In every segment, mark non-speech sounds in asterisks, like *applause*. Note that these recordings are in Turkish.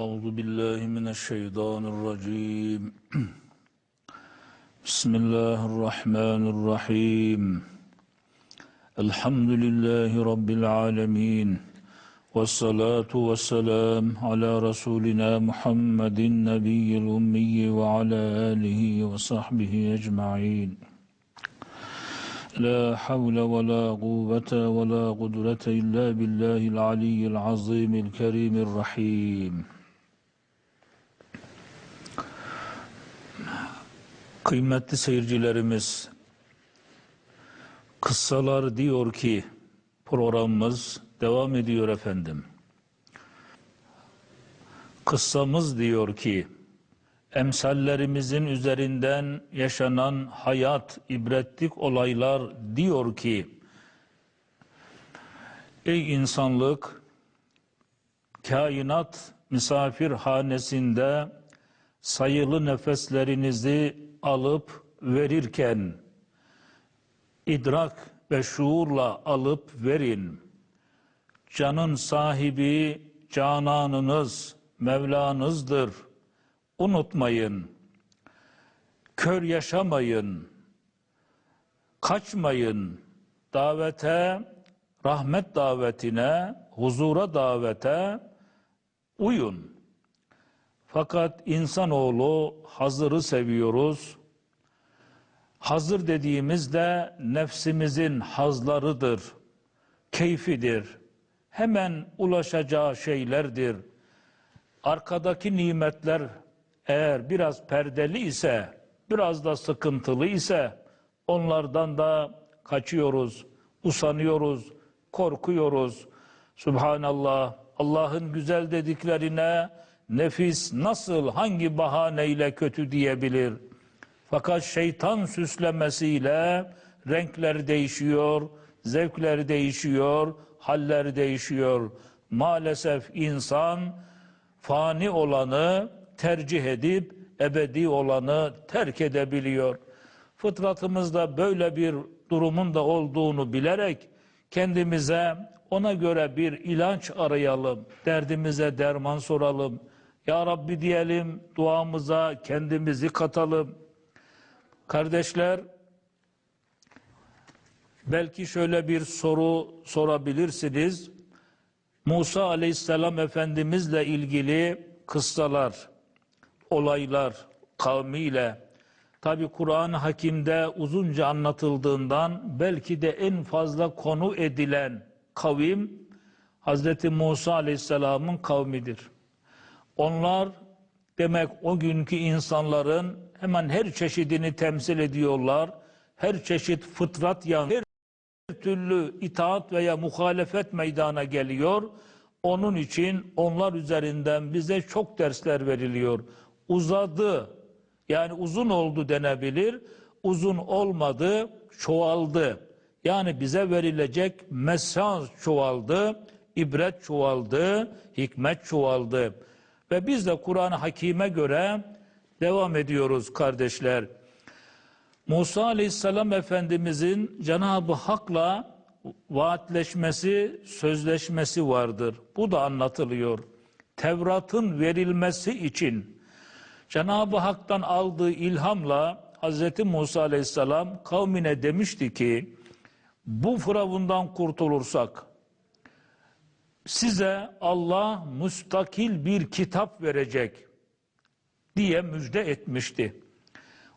أعوذ بالله من الشيطان الرجيم. بسم الله الرحمن الرحيم. الحمد لله رب العالمين والصلاة والسلام على رسولنا محمد النبي الأمي وعلى آله وصحبه أجمعين. لا حول ولا قوة ولا قدرة إلا بالله العلي العظيم الكريم الرحيم Kıymetli seyircilerimiz, Kıssalar diyor ki programımız devam ediyor efendim. Kıssamız diyor ki emsallerimizin üzerinden yaşanan hayat, ibretlik olaylar diyor ki Ey insanlık, kainat misafirhanesinde sayılı nefeslerinizi alıp verirken idrak ve şuurla alıp verin. Canın sahibi cananınız, Mevlanızdır. Unutmayın. Kör yaşamayın. Kaçmayın. Davete, rahmet davetine, huzura davete uyun. Fakat insanoğlu hazırı seviyoruz. Hazır dediğimizde nefsimizin hazlarıdır, keyfidir. Hemen ulaşacağı şeylerdir. Arkadaki nimetler eğer biraz perdeli ise, biraz da sıkıntılı ise onlardan da kaçıyoruz, usanıyoruz, korkuyoruz. Subhanallah, Allah'ın güzel dediklerine nefis nasıl, hangi bahaneyle kötü diyebilir? Fakat şeytan süslemesiyle renkler değişiyor, zevkler değişiyor, haller değişiyor. Maalesef insan fani olanı tercih edip ebedi olanı terk edebiliyor. Fıtratımızda böyle bir durumun da olduğunu bilerek kendimize ona göre bir ilaç arayalım, derdimize derman soralım. Ya Rabbi diyelim, duamıza kendimizi katalım. Kardeşler, belki şöyle bir soru sorabilirsiniz. Musa aleyhisselam Efendimizle ilgili kıssalar, olaylar kavmiyle tabi Kur'an-ı Hakim'de uzunca anlatıldığından belki de en fazla konu edilen kavim Hazreti Musa aleyhisselamın kavmidir. Onlar demek o günkü insanların hemen her çeşidini temsil ediyorlar. Her çeşit fıtrat yan, her türlü itaat veya muhalefet meydana geliyor. Onun için onlar üzerinden bize çok dersler veriliyor. Uzadı, yani uzun oldu denebilir. Uzun olmadı, çoğaldı. Yani bize verilecek mesaj çoğaldı, ibret çoğaldı, hikmet çoğaldı. Ve biz de Kur'an-ı Hakim'e göre devam ediyoruz kardeşler. Musa Aleyhisselam Efendimizin Cenab-ı Hak'la vaatleşmesi, sözleşmesi vardır. Bu da anlatılıyor. Tevrat'ın verilmesi için Cenab-ı Hak'tan aldığı ilhamla Hz. Musa Aleyhisselam kavmine demişti ki bu firavundan kurtulursak size Allah müstakil bir kitap verecek diye müjde etmişti.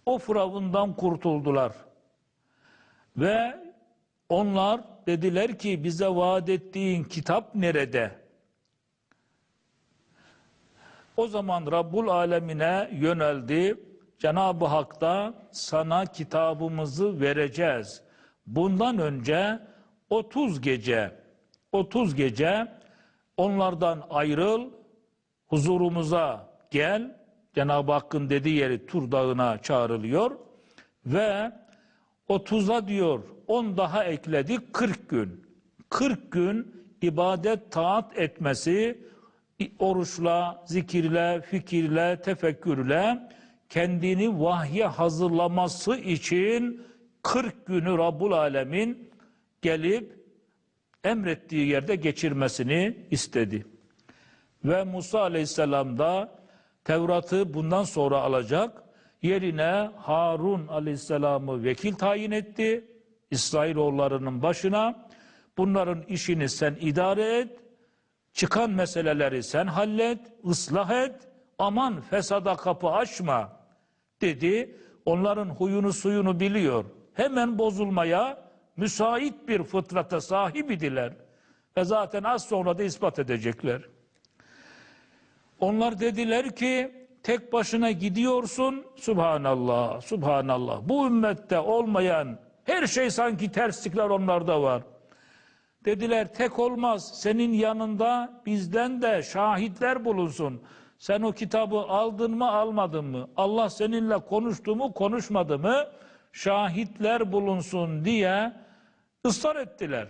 O firavundan kurtuldular. Ve onlar dediler ki bize vaat ettiğin kitap nerede? O zaman Rabbul Alemine yöneldi. Cenab-ı Hak da sana kitabımızı vereceğiz. Bundan önce 30 gece 30 gece onlardan ayrıl, huzurumuza gel. Cenab-ı Hakk'ın dediği yeri Tur Dağı'na çağrılıyor ve 30'a diyor 10 daha ekledik 40 gün. 40 gün ibadet taat etmesi oruçla, zikirle, fikirle, tefekkürle kendini vahye hazırlaması için 40 günü Rabbul Alemin gelip emrettiği yerde geçirmesini istedi. Ve Musa aleyhisselam da Tevrat'ı bundan sonra alacak. Yerine Harun aleyhisselamı vekil tayin etti. İsrailoğullarının başına. Bunların işini sen idare et. Çıkan meseleleri sen hallet, ıslah et. Aman fesada kapı açma dedi. Onların huyunu suyunu biliyor. Hemen bozulmaya müsait bir fıtrata sahip idiler. Ve zaten az sonra da ispat edecekler. Onlar dediler ki tek başına gidiyorsun subhanallah subhanallah bu ümmette olmayan her şey sanki terslikler onlarda var. Dediler tek olmaz senin yanında bizden de şahitler bulunsun. Sen o kitabı aldın mı almadın mı? Allah seninle konuştu mu konuşmadı mı? Şahitler bulunsun diye ısrar ettiler.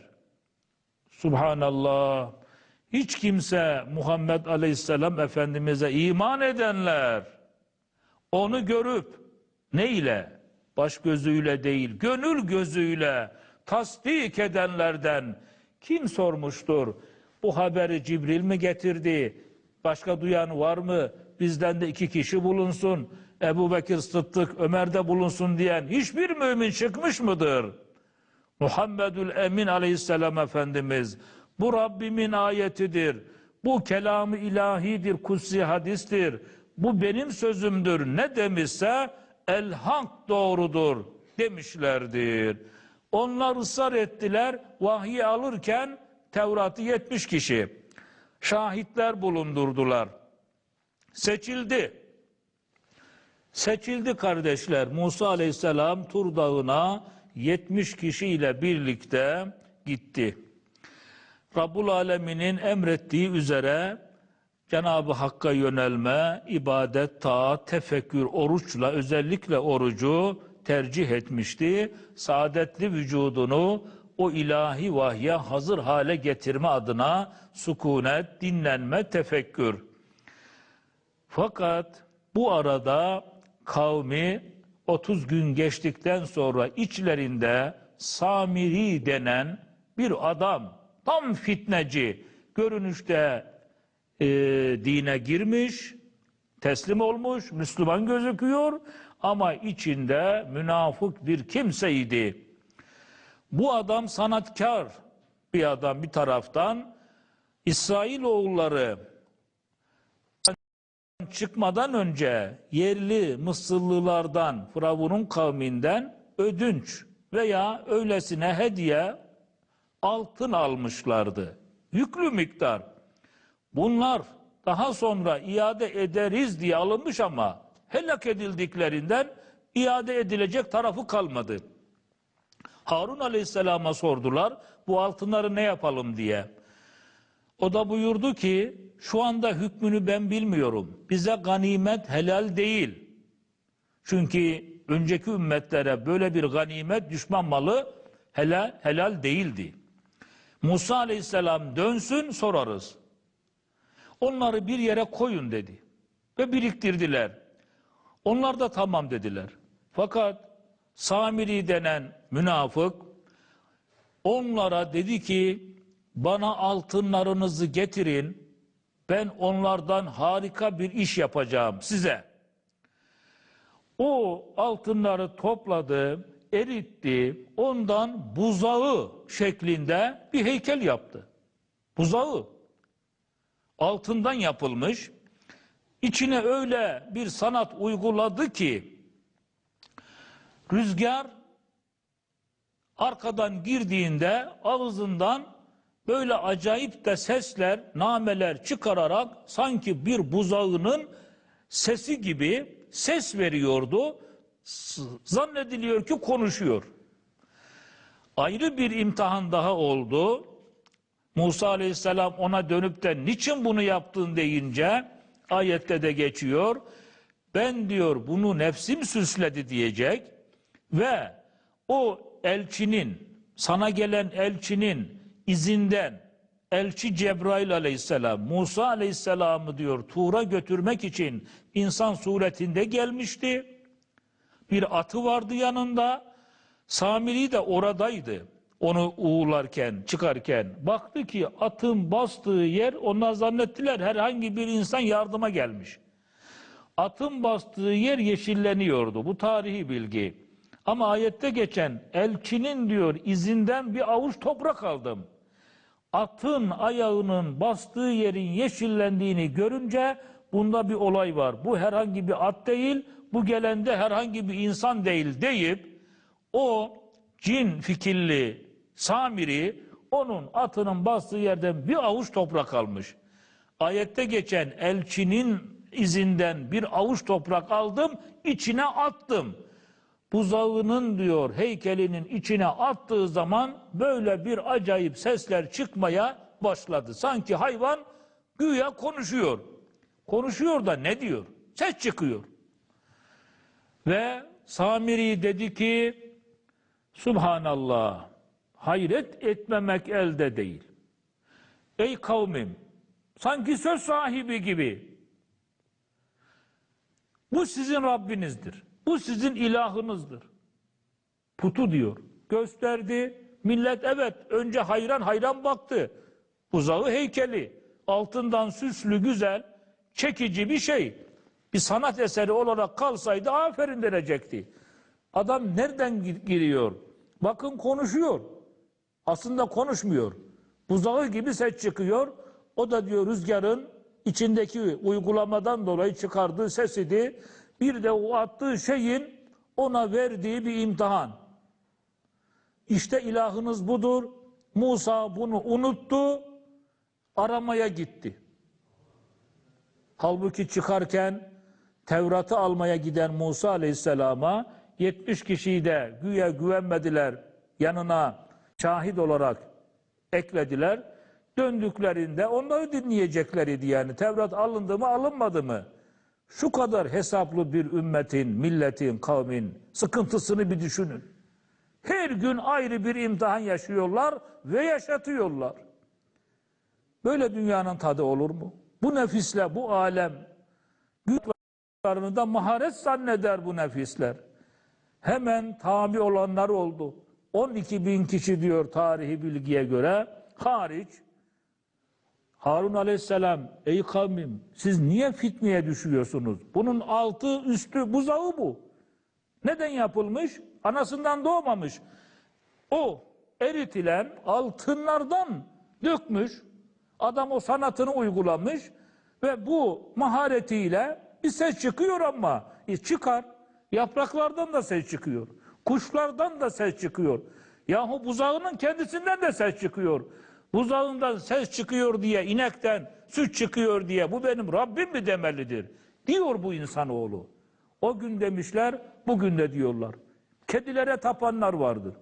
Subhanallah. Hiç kimse Muhammed Aleyhisselam Efendimiz'e iman edenler onu görüp ne ile? Baş gözüyle değil, gönül gözüyle tasdik edenlerden kim sormuştur? Bu haberi Cibril mi getirdi? Başka duyan var mı? Bizden de iki kişi bulunsun. Ebu Bekir Sıddık, Ömer de bulunsun diyen hiçbir mümin çıkmış mıdır? Muhammedül Emin Aleyhisselam Efendimiz bu Rabbimin ayetidir. Bu kelamı ilahidir, kutsi hadistir. Bu benim sözümdür. Ne demişse el hak doğrudur demişlerdir. Onlar ısrar ettiler. Vahyi alırken Tevrat'ı 70 kişi şahitler bulundurdular. Seçildi. Seçildi kardeşler. Musa Aleyhisselam Tur Dağı'na 70 kişiyle birlikte gitti. Rabbul Alemin'in emrettiği üzere Cenab-ı Hakk'a yönelme, ibadet, taat, tefekkür, oruçla özellikle orucu tercih etmişti. Saadetli vücudunu o ilahi vahye hazır hale getirme adına sükunet, dinlenme, tefekkür. Fakat bu arada kavmi 30 gün geçtikten sonra içlerinde Samiri denen bir adam, tam fitneci, görünüşte e, dine girmiş, teslim olmuş, Müslüman gözüküyor ama içinde münafık bir kimseydi. Bu adam sanatkar bir adam bir taraftan. İsrailoğulları çıkmadan önce yerli Mısırlılardan, Firavun'un kavminden ödünç veya öylesine hediye altın almışlardı. Yüklü miktar. Bunlar daha sonra iade ederiz diye alınmış ama helak edildiklerinden iade edilecek tarafı kalmadı. Harun Aleyhisselam'a sordular bu altınları ne yapalım diye. O da buyurdu ki şu anda hükmünü ben bilmiyorum. Bize ganimet helal değil. Çünkü önceki ümmetlere böyle bir ganimet düşman malı helal, helal değildi. Musa Aleyhisselam dönsün sorarız. Onları bir yere koyun dedi. Ve biriktirdiler. Onlar da tamam dediler. Fakat Samiri denen münafık onlara dedi ki bana altınlarınızı getirin ben onlardan harika bir iş yapacağım size. O altınları topladı, eritti, ondan buzağı şeklinde bir heykel yaptı. Buzağı. Altından yapılmış. İçine öyle bir sanat uyguladı ki rüzgar arkadan girdiğinde ağzından böyle acayip de sesler, nameler çıkararak sanki bir buzağının sesi gibi ses veriyordu. Zannediliyor ki konuşuyor. Ayrı bir imtihan daha oldu. Musa aleyhisselam ona dönüp de niçin bunu yaptın deyince ayette de geçiyor. Ben diyor bunu nefsim süsledi diyecek ve o elçinin sana gelen elçinin izinden elçi Cebrail aleyhisselam Musa aleyhisselamı diyor Tur'a götürmek için insan suretinde gelmişti. Bir atı vardı yanında. Samiri de oradaydı. Onu uğurlarken, çıkarken baktı ki atın bastığı yer onlar zannettiler herhangi bir insan yardıma gelmiş. Atın bastığı yer yeşilleniyordu. Bu tarihi bilgi. Ama ayette geçen elçinin diyor izinden bir avuç toprak aldım. Atın ayağının bastığı yerin yeşillendiğini görünce bunda bir olay var. Bu herhangi bir at değil, bu gelende herhangi bir insan değil deyip o cin fikirli Samiri onun atının bastığı yerden bir avuç toprak almış. Ayette geçen elçinin izinden bir avuç toprak aldım, içine attım. Buzağının diyor heykelinin içine attığı zaman böyle bir acayip sesler çıkmaya başladı. Sanki hayvan güya konuşuyor. Konuşuyor da ne diyor? Ses çıkıyor. Ve Samiri dedi ki Subhanallah hayret etmemek elde değil. Ey kavmim sanki söz sahibi gibi bu sizin Rabbinizdir. Bu sizin ilahınızdır. Putu diyor. Gösterdi. Millet evet önce hayran hayran baktı. Uzağı heykeli. Altından süslü güzel, çekici bir şey. Bir sanat eseri olarak kalsaydı aferin denecekti. Adam nereden gi- giriyor? Bakın konuşuyor. Aslında konuşmuyor. Buzağı gibi ses çıkıyor. O da diyor rüzgarın içindeki uygulamadan dolayı çıkardığı ses idi. Bir de o attığı şeyin ona verdiği bir imtihan. İşte ilahınız budur. Musa bunu unuttu. Aramaya gitti. Halbuki çıkarken Tevrat'ı almaya giden Musa Aleyhisselam'a 70 kişiyi de güya güvenmediler yanına şahit olarak eklediler. Döndüklerinde onları dinleyecekleriydi yani. Tevrat alındı mı alınmadı mı? Şu kadar hesaplı bir ümmetin, milletin, kavmin sıkıntısını bir düşünün. Her gün ayrı bir imtihan yaşıyorlar ve yaşatıyorlar. Böyle dünyanın tadı olur mu? Bu nefisle bu alem güçlerini da maharet zanneder bu nefisler. Hemen tabi olanlar oldu. 12 bin kişi diyor tarihi bilgiye göre hariç Harun aleyhisselam ey kavmim siz niye fitneye düşüyorsunuz? Bunun altı üstü buzağı bu. Neden yapılmış? Anasından doğmamış. O eritilen altınlardan dökmüş. Adam o sanatını uygulamış ve bu maharetiyle bir ses çıkıyor ama e çıkar. Yapraklardan da ses çıkıyor. Kuşlardan da ses çıkıyor. Yahu buzağının kendisinden de ses çıkıyor. Buzağından ses çıkıyor diye, inekten süt çıkıyor diye bu benim Rabbim mi demelidir? Diyor bu insanoğlu. O gün demişler, bugün de diyorlar. Kedilere tapanlar vardır.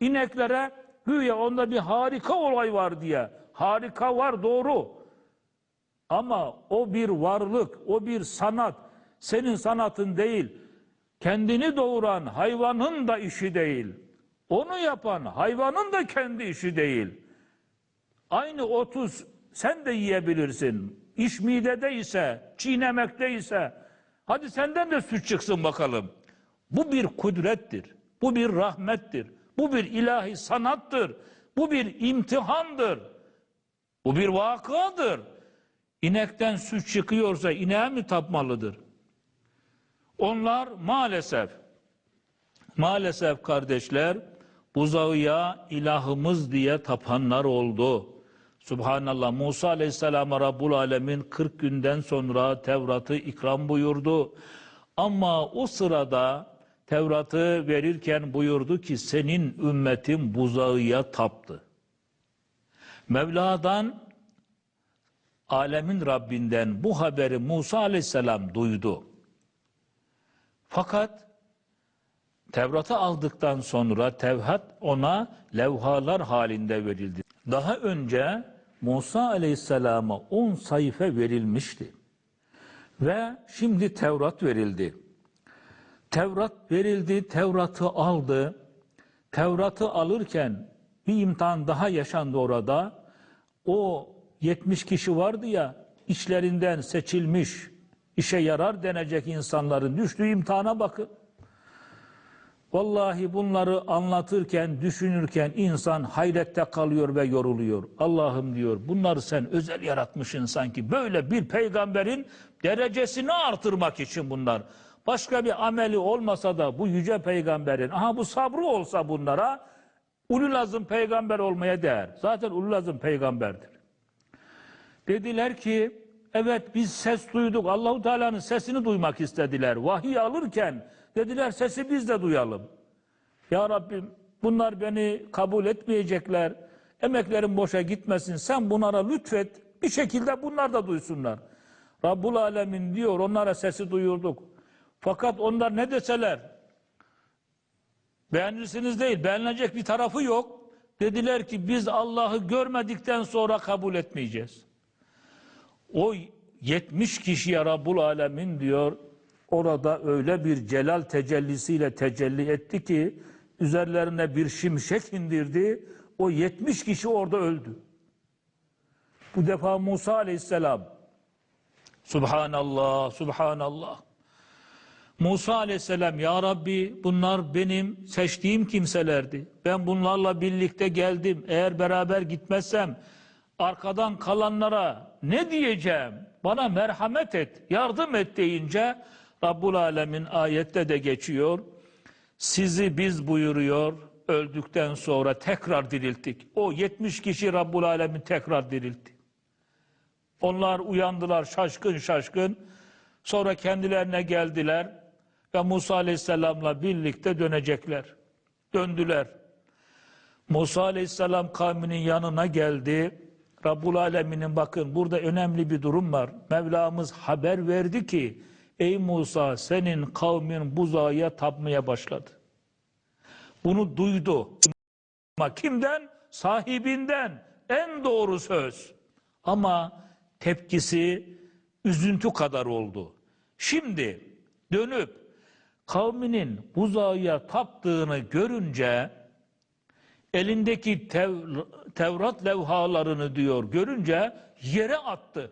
İneklere güya onda bir harika olay var diye. Harika var doğru. Ama o bir varlık, o bir sanat. Senin sanatın değil. Kendini doğuran hayvanın da işi değil. Onu yapan hayvanın da kendi işi değil. Aynı otu sen de yiyebilirsin. İş midede ise, çiğnemekte ise, hadi senden de süt çıksın bakalım. Bu bir kudrettir. Bu bir rahmettir. Bu bir ilahi sanattır. Bu bir imtihandır. Bu bir vakadır. İnekten süt çıkıyorsa ineğe mi tapmalıdır? Onlar maalesef, maalesef kardeşler, buzağıya ilahımız diye tapanlar oldu. Subhanallah Musa Aleyhisselam'a Rabbul Alemin 40 günden sonra Tevrat'ı ikram buyurdu. Ama o sırada Tevrat'ı verirken buyurdu ki senin ümmetin buzağıya taptı. Mevla'dan alemin Rabbinden bu haberi Musa Aleyhisselam duydu. Fakat Tevrat'ı aldıktan sonra Tevhat ona levhalar halinde verildi. Daha önce Musa Aleyhisselam'a 10 sayfa verilmişti. Ve şimdi Tevrat verildi. Tevrat verildi, Tevrat'ı aldı. Tevrat'ı alırken bir imtihan daha yaşandı orada. O 70 kişi vardı ya, içlerinden seçilmiş, işe yarar denecek insanların düştüğü imtihana bakın. Vallahi bunları anlatırken, düşünürken insan hayrette kalıyor ve yoruluyor. Allah'ım diyor bunları sen özel yaratmışsın sanki. Böyle bir peygamberin derecesini artırmak için bunlar. Başka bir ameli olmasa da bu yüce peygamberin, aha bu sabrı olsa bunlara ulul azım peygamber olmaya değer. Zaten ulul azım peygamberdir. Dediler ki evet biz ses duyduk. Allahu Teala'nın sesini duymak istediler. Vahiy alırken dediler sesi biz de duyalım. Ya Rabbim bunlar beni kabul etmeyecekler. Emeklerim boşa gitmesin. Sen bunlara lütfet. Bir şekilde bunlar da duysunlar. Rabbul Alemin diyor onlara sesi duyurduk. Fakat onlar ne deseler beğenirsiniz değil beğenilecek bir tarafı yok. Dediler ki biz Allah'ı görmedikten sonra kabul etmeyeceğiz. O 70 kişiye Rabbul Alemin diyor orada öyle bir celal tecellisiyle tecelli etti ki üzerlerine bir şimşek indirdi. O 70 kişi orada öldü. Bu defa Musa aleyhisselam Subhanallah, Subhanallah. Musa aleyhisselam ya Rabbi bunlar benim seçtiğim kimselerdi. Ben bunlarla birlikte geldim. Eğer beraber gitmezsem arkadan kalanlara ne diyeceğim? Bana merhamet et, yardım et deyince Rabbul Alemin ayette de geçiyor. Sizi biz buyuruyor öldükten sonra tekrar dirilttik. O 70 kişi Rabbul Alemin tekrar diriltti. Onlar uyandılar şaşkın şaşkın. Sonra kendilerine geldiler ve Musa Aleyhisselam'la birlikte dönecekler. Döndüler. Musa Aleyhisselam kavminin yanına geldi. Rabbul Alemin'in bakın burada önemli bir durum var. Mevlamız haber verdi ki ey Musa senin kavmin buzağa tapmaya başladı. Bunu duydu. Kimden? Sahibinden. En doğru söz. Ama tepkisi üzüntü kadar oldu. Şimdi dönüp kavminin buzağa taptığını görünce elindeki Tev- Tevrat levhalarını diyor görünce yere attı.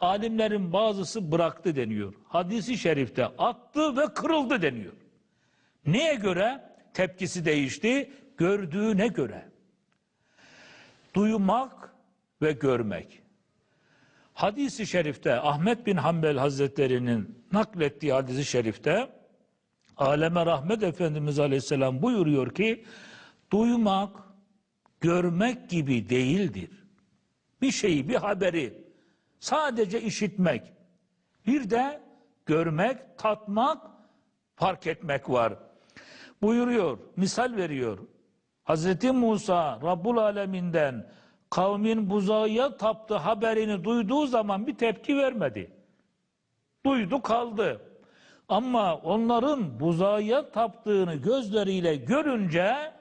Alimlerin bazısı bıraktı deniyor. Hadisi şerifte attı ve kırıldı deniyor. Neye göre? Tepkisi değişti. Gördüğüne göre. Duymak ve görmek. Hadisi şerifte Ahmet bin Hanbel Hazretleri'nin naklettiği hadisi şerifte Aleme Rahmet Efendimiz Aleyhisselam buyuruyor ki duymak görmek gibi değildir. Bir şeyi, bir haberi sadece işitmek, bir de görmek, tatmak, fark etmek var. Buyuruyor, misal veriyor. Hazreti Musa Rabbul Aleminden kavmin buzağa taptı haberini duyduğu zaman bir tepki vermedi. Duydu kaldı. Ama onların buzağa taptığını gözleriyle görünce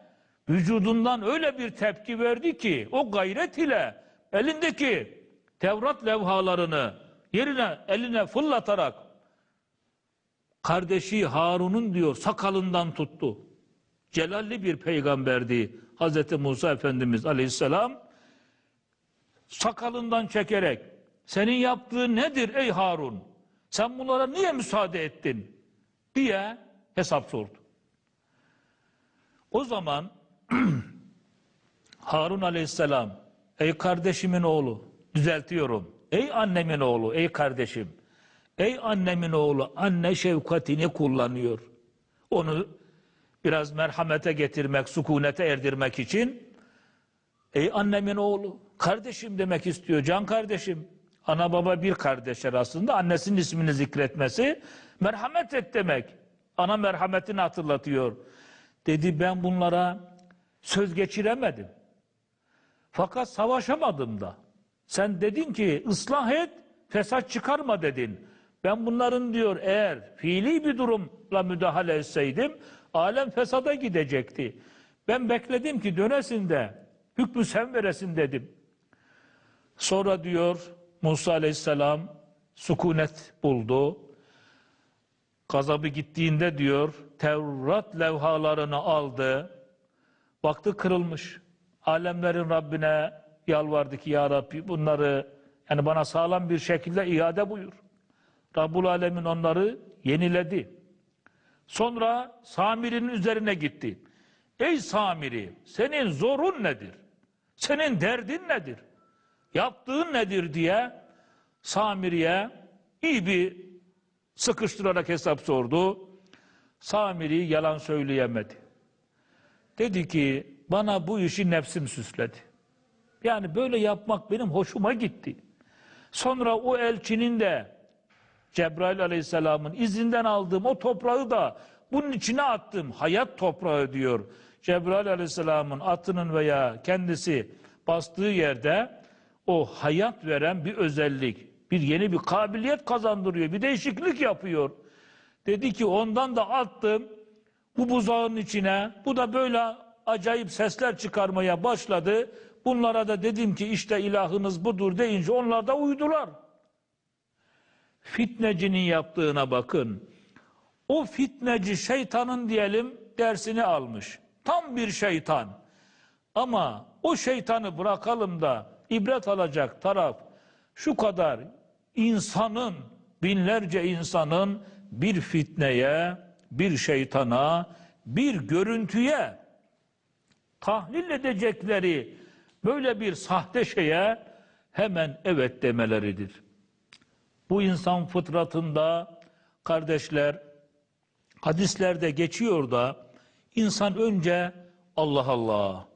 vücudundan öyle bir tepki verdi ki o gayret ile elindeki Tevrat levhalarını yerine eline fırlatarak kardeşi Harun'un diyor sakalından tuttu. Celalli bir peygamberdi Hazreti Musa Efendimiz Aleyhisselam sakalından çekerek senin yaptığın nedir ey Harun? Sen bunlara niye müsaade ettin? diye hesap sordu. O zaman *clears throat* Harun aleyhisselam ey kardeşimin oğlu düzeltiyorum. Ey annemin oğlu ey kardeşim. Ey annemin oğlu anne şefkatini kullanıyor. Onu biraz merhamete getirmek, sükunete erdirmek için ey annemin oğlu kardeşim demek istiyor can kardeşim. Ana baba bir kardeşler aslında annesinin ismini zikretmesi merhamet et demek. Ana merhametini hatırlatıyor. Dedi ben bunlara söz geçiremedim. Fakat savaşamadım da. Sen dedin ki ıslah et, fesat çıkarma dedin. Ben bunların diyor eğer fiili bir durumla müdahale etseydim alem fesada gidecekti. Ben bekledim ki dönesin de hükmü sen veresin dedim. Sonra diyor Musa aleyhisselam sükunet buldu. Gazabı gittiğinde diyor Tevrat levhalarını aldı. Baktı kırılmış. Alemlerin Rabbine yalvardı ki ya Rabbi bunları yani bana sağlam bir şekilde iade buyur. Rabbul Alemin onları yeniledi. Sonra Samiri'nin üzerine gitti. Ey Samiri senin zorun nedir? Senin derdin nedir? Yaptığın nedir diye Samiri'ye iyi bir sıkıştırarak hesap sordu. Samiri yalan söyleyemedi. Dedi ki bana bu işi nefsim süsledi. Yani böyle yapmak benim hoşuma gitti. Sonra o elçinin de Cebrail aleyhisselamın izinden aldığım o toprağı da bunun içine attım. Hayat toprağı diyor. Cebrail aleyhisselamın atının veya kendisi bastığı yerde o hayat veren bir özellik, bir yeni bir kabiliyet kazandırıyor, bir değişiklik yapıyor. Dedi ki ondan da attım bu buzağın içine. Bu da böyle acayip sesler çıkarmaya başladı. Bunlara da dedim ki işte ilahınız budur deyince onlar da uydular. Fitnecinin yaptığına bakın. O fitneci şeytanın diyelim dersini almış. Tam bir şeytan. Ama o şeytanı bırakalım da ibret alacak taraf şu kadar insanın, binlerce insanın bir fitneye, bir şeytana, bir görüntüye tahlil edecekleri böyle bir sahte şeye hemen evet demeleridir. Bu insan fıtratında kardeşler hadislerde geçiyor da insan önce Allah Allah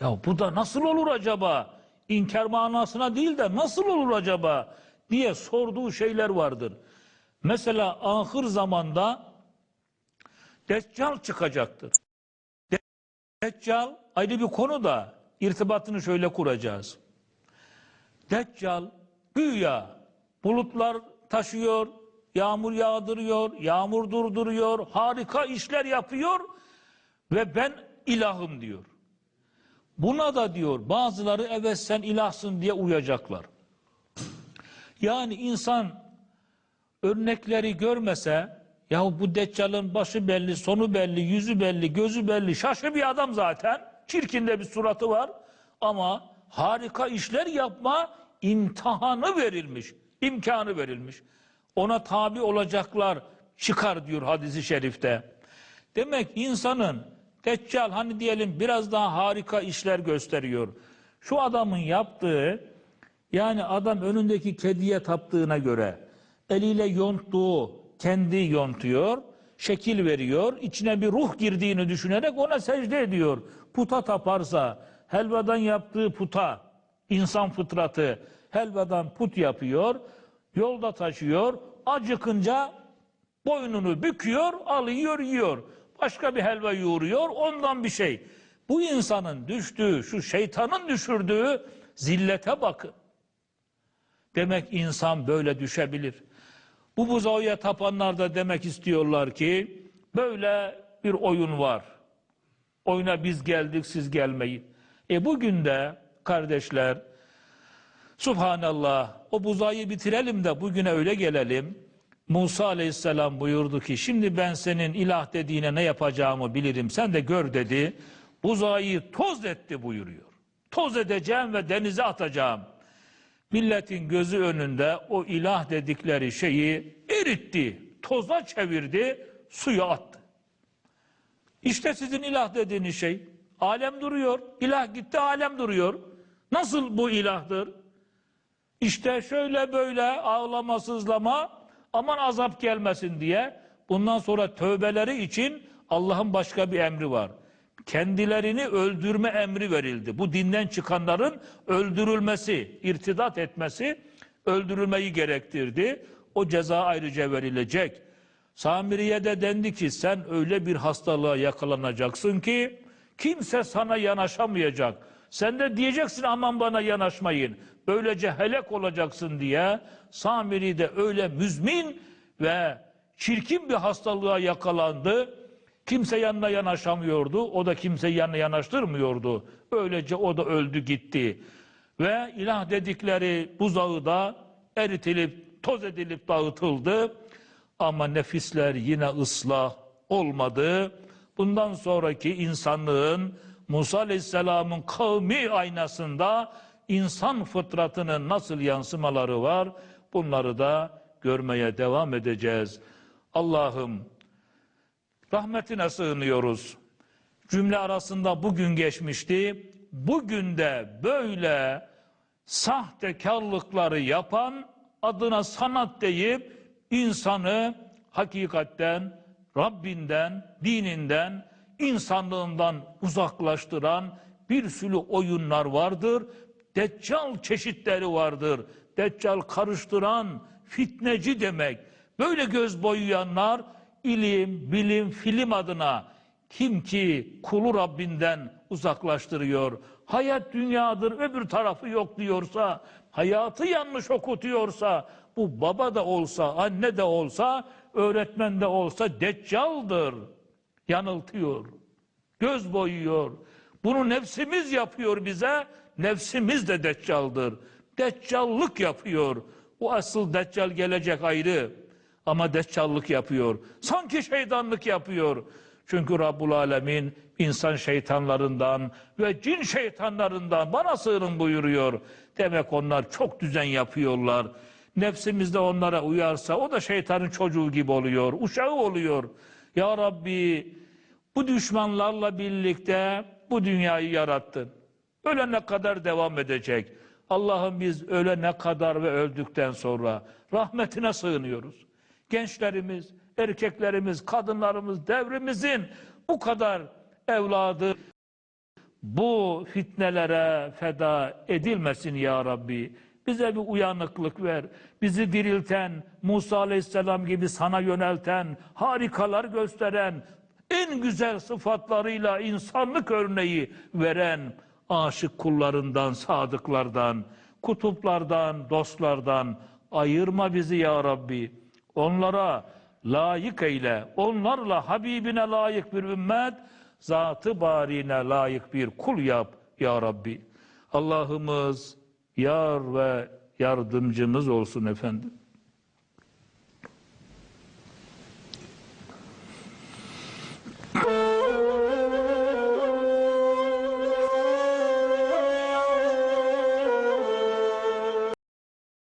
ya bu da nasıl olur acaba? İnkar manasına değil de nasıl olur acaba diye sorduğu şeyler vardır. Mesela ahir zamanda Deccal çıkacaktır. Deccal ayrı bir konu da irtibatını şöyle kuracağız. Deccal güya bulutlar taşıyor, yağmur yağdırıyor, yağmur durduruyor, harika işler yapıyor ve ben ilahım diyor. Buna da diyor bazıları evet sen ilahsın diye uyacaklar. Yani insan örnekleri görmese ya bu Deccal'ın başı belli, sonu belli, yüzü belli, gözü belli, şaşı bir adam zaten. Çirkinde bir suratı var ama harika işler yapma imtihanı verilmiş, imkanı verilmiş. Ona tabi olacaklar çıkar diyor hadisi şerifte. Demek insanın Deccal hani diyelim biraz daha harika işler gösteriyor. Şu adamın yaptığı yani adam önündeki kediye taptığına göre eliyle yonttuğu kendi yontuyor, şekil veriyor, içine bir ruh girdiğini düşünerek ona secde ediyor. Puta taparsa, helvadan yaptığı puta, insan fıtratı, helvadan put yapıyor, yolda taşıyor, acıkınca boynunu büküyor, alıyor, yiyor. Başka bir helva yoğuruyor, ondan bir şey. Bu insanın düştüğü, şu şeytanın düşürdüğü zillete bakın. Demek insan böyle düşebilir. Bu buzağıya tapanlar da demek istiyorlar ki böyle bir oyun var. Oyuna biz geldik siz gelmeyin. E bugün de kardeşler Subhanallah o buzayı bitirelim de bugüne öyle gelelim. Musa aleyhisselam buyurdu ki şimdi ben senin ilah dediğine ne yapacağımı bilirim sen de gör dedi. Buzayı toz etti buyuruyor. Toz edeceğim ve denize atacağım. Milletin gözü önünde o ilah dedikleri şeyi eritti, toza çevirdi, suya attı. İşte sizin ilah dediğiniz şey. Alem duruyor, ilah gitti alem duruyor. Nasıl bu ilahtır? İşte şöyle böyle ağlama sızlama aman azap gelmesin diye bundan sonra tövbeleri için Allah'ın başka bir emri var kendilerini öldürme emri verildi. Bu dinden çıkanların öldürülmesi, irtidat etmesi öldürülmeyi gerektirdi. O ceza ayrıca verilecek. Samiriye de dendi ki sen öyle bir hastalığa yakalanacaksın ki kimse sana yanaşamayacak. Sen de diyeceksin aman bana yanaşmayın. Böylece helak olacaksın diye Samiri de öyle müzmin ve çirkin bir hastalığa yakalandı. Kimse yanına yanaşamıyordu. O da kimse yanına yanaştırmıyordu. Öylece o da öldü gitti. Ve ilah dedikleri buzağı da eritilip toz edilip dağıtıldı. Ama nefisler yine ıslah olmadı. Bundan sonraki insanlığın Musa Aleyhisselam'ın kavmi aynasında insan fıtratının nasıl yansımaları var bunları da görmeye devam edeceğiz. Allah'ım Rahmetine sığınıyoruz. Cümle arasında bugün geçmişti. Bugün de böyle sahtekarlıkları yapan adına sanat deyip insanı hakikatten, Rabbinden, dininden, insanlığından uzaklaştıran bir sürü oyunlar vardır. Deccal çeşitleri vardır. Deccal karıştıran fitneci demek. Böyle göz boyayanlar ilim, bilim, film adına kim ki kulu Rabbinden uzaklaştırıyor, hayat dünyadır öbür tarafı yok diyorsa, hayatı yanlış okutuyorsa, bu baba da olsa, anne de olsa, öğretmen de olsa deccaldır. Yanıltıyor, göz boyuyor. Bunu nefsimiz yapıyor bize, nefsimiz de deccaldır. Deccallık yapıyor. O asıl deccal gelecek ayrı. Ama deccallık yapıyor. Sanki şeytanlık yapıyor. Çünkü Rabbul Alemin insan şeytanlarından ve cin şeytanlarından bana sığının buyuruyor. Demek onlar çok düzen yapıyorlar. Nefsimiz de onlara uyarsa o da şeytanın çocuğu gibi oluyor, uşağı oluyor. Ya Rabbi bu düşmanlarla birlikte bu dünyayı yarattın. Ölene kadar devam edecek. Allah'ım biz ölene kadar ve öldükten sonra rahmetine sığınıyoruz. Gençlerimiz, erkeklerimiz, kadınlarımız, devrimizin bu kadar evladı bu fitnelere feda edilmesin ya Rabbi. Bize bir uyanıklık ver. Bizi dirilten, Musa Aleyhisselam gibi sana yönelten, harikalar gösteren, en güzel sıfatlarıyla insanlık örneği veren aşık kullarından, sadıklardan, kutuplardan, dostlardan ayırma bizi ya Rabbi. Onlara layık eyle. Onlarla Habibine layık bir ümmet, zatı barine layık bir kul yap ya Rabbi. Allah'ımız yar ve yardımcımız olsun efendim. Oh! *laughs*